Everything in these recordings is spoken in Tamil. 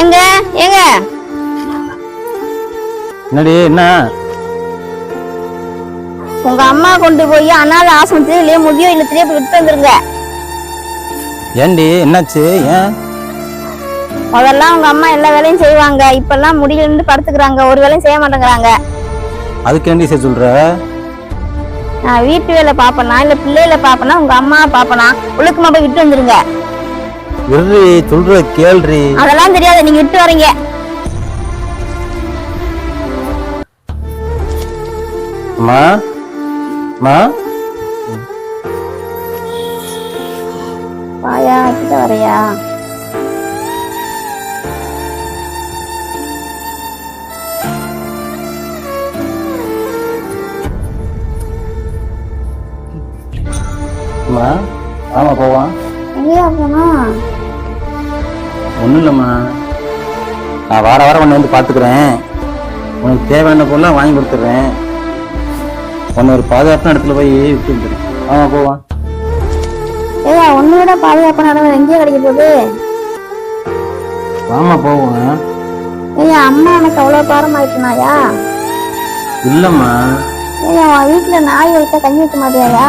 எங்க? எங்க? என்னடி என்ன? உங்க அம்மா கொண்டு போய் அனாத ஆசிரமத்திலே முதியோர் இல்லத்திலே விட்டு வந்துருங்க. ஏண்டி என்னாச்சு? ஏன்? முதல்ல உங்க அம்மா எல்லா வேலையும் செய்வாங்க. இப்பெல்லாம் முடியலன்னு படுத்துக்கிறாங்க. ஒரு வேலையும் செய்ய மாட்டேங்கிறாங்க. அதுக்கு ஏண்டி சரி சொல்ற? நான் வீட்டு வேலை பாப்பனா இல்ல பிள்ளைகளை பாப்பனா உங்க அம்மா பாப்பனா ஒழுக்கமா போய் விட்டு வந்துருங்க. இருடி சொல்ற கேள்றி. அதெல்லாம் தெரியாது. நீங்க விட்டு வரீங்க. அம்மா அம்மா. வாயா கிட்ட வரையா? அம்மா ஆமா போவான் எங்கேயா போனா ஒன்றும் இல்லைம்மா. நான் வார வாரம் உன்னை வந்து பார்த்துக்கிறேன். உனக்கு தேவையான பொருளாக வாங்கி கொடுத்துட்றேன். உன்னை ஒரு பாதுகாப்பான இடத்துல போய் விட்டு வந்துடுறேன். ஆமா போவான் ஏயா விட பாதுகாப்பான இடம் எங்கேயே கிடைக்க போகுது. வாமா போவோம் ஏயா அம்மா எனக்கு அவ்வளவு பாரமாயிட்டுனாயா? இல்லைம்மா. ஏயா வீட்டுல நாய் வைக்க கஞ்சி வைக்க மாட்டியாயா?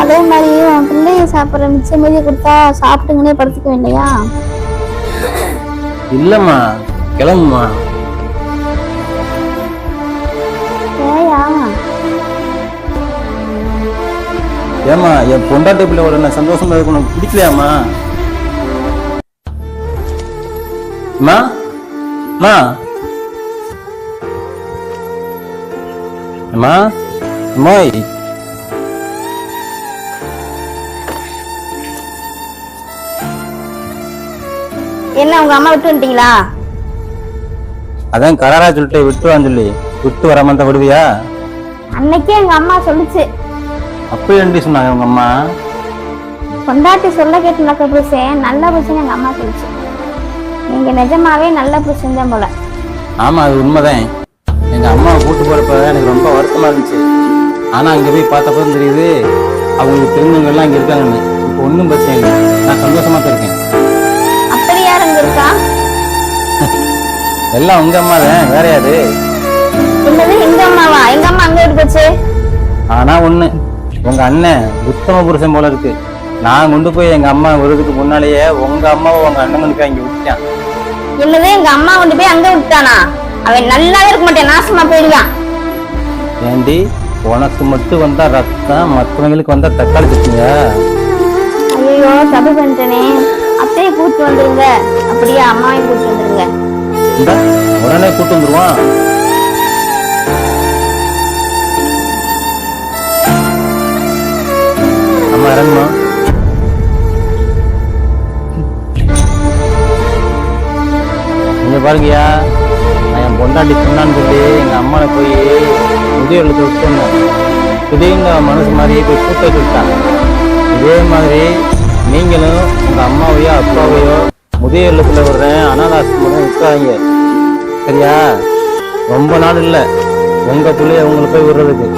அதே மாதிரி உன் பிள்ளைய சாப்பிட்ற மிச்ச மீதி கொடுத்தா சாப்பிட்டுங்கன்னே படுத்துக்க இல்லையா? இல்லைம்மா கிளம்புமா ஏம்மா என் பொண்டாட்டி பிள்ளை ஒரு நான் சந்தோஷமா இருக்கு உனக்கு பிடிக்கலையாம்மா? அம்மா அம்மா அம்மா அம்மாய் என்ன உங்க அம்மா விட்டு வந்துட்டீங்களா? அதான் கராரா சொல்லிட்டு விட்டு வான்னு சொல்லி. விட்டு வராம தான் விடுவியா? அன்னைக்கே எங்க அம்மா சொல்லுச்சு. அப்படி ஏன்டி சொன்னாங்க உங்க அம்மா. பொண்டாட்டி சொல்ல கேட்டு நடக்க புருஷன் நல்ல புருஷன் எங்க அம்மா சொல்லுச்சு. நீங்க நிஜமாவே நல்ல புருஷன் தான் போல. ஆமா அது உண்மைதான். எங்க அம்மாவை கூட்டு போறப்ப எனக்கு ரொம்ப வருத்தமா இருந்துச்சு. ஆனா அங்க போய் பார்த்தப்ப தெரியுது அவங்களுக்கு தெரிஞ்சவங்க எல்லாம் இங்க இருக்காங்கன்னு. இப்போ ஒன்றும் பிரச்சனை இல்லை. நான் சந்தோஷமா தான் இருக்கேன். எல்லாம் உங்க அம்மா தான் வேற யாரு? என்னது எங்க அம்மாவா? எங்க அம்மா அங்க விட்டு போச்சு? ஆனா ஒண்ணு உங்க அண்ணன் உத்தம புருஷன் போல இருக்கு. நான் கொண்டு போய் எங்க அம்மா வருதுக்கு முன்னாலேயே உங்க அம்மாவை உங்க அண்ணன் கொண்டு போய் அங்க விட்டுட்டான். என்னது எங்க அம்மா கொண்டு போய் அங்க விட்டானா அவன் நல்லாவே இருக்க மாட்டேன் நாசமா போயிடுவான். ஏண்டி உனக்கு மட்டும் வந்தா ரத்தம் மற்றவங்களுக்கு வந்தா தக்காளி சட்னியா? ஐயோ தப்பு பண்ணிட்டேனே. அத்தையை கூட்டு வந்துருங்க. அப்படியே அம்மாவையும் கூட்டு வந்துருங்க. இந்த உடனே கூட்டு வந்துருவான். அம்மா இறங்குமா இங்க பாருங்கய்யா நான் என் பொண்டாட்டி சொன்னான்னு சொல்லி எங்க அம்மாவை போய் முதியோர்ல விட்டு விட்டுருந்தேன் திடீர்னு மனசு மாதிரி போய் கூட்ட சொல்லிட்டான் இதே மாதிரி நீங்களும் உங்கள் அம்மாவையோ அப்பாவையோ முதிய இல்லத்துல விடுறேன் அனாதாசிரமம் விட்டுறாங்க சரியா? ரொம்ப நாள் இல்லை. உங்கள் பிள்ளைய உங்களுக்கு போய் விடுறதுக்கு.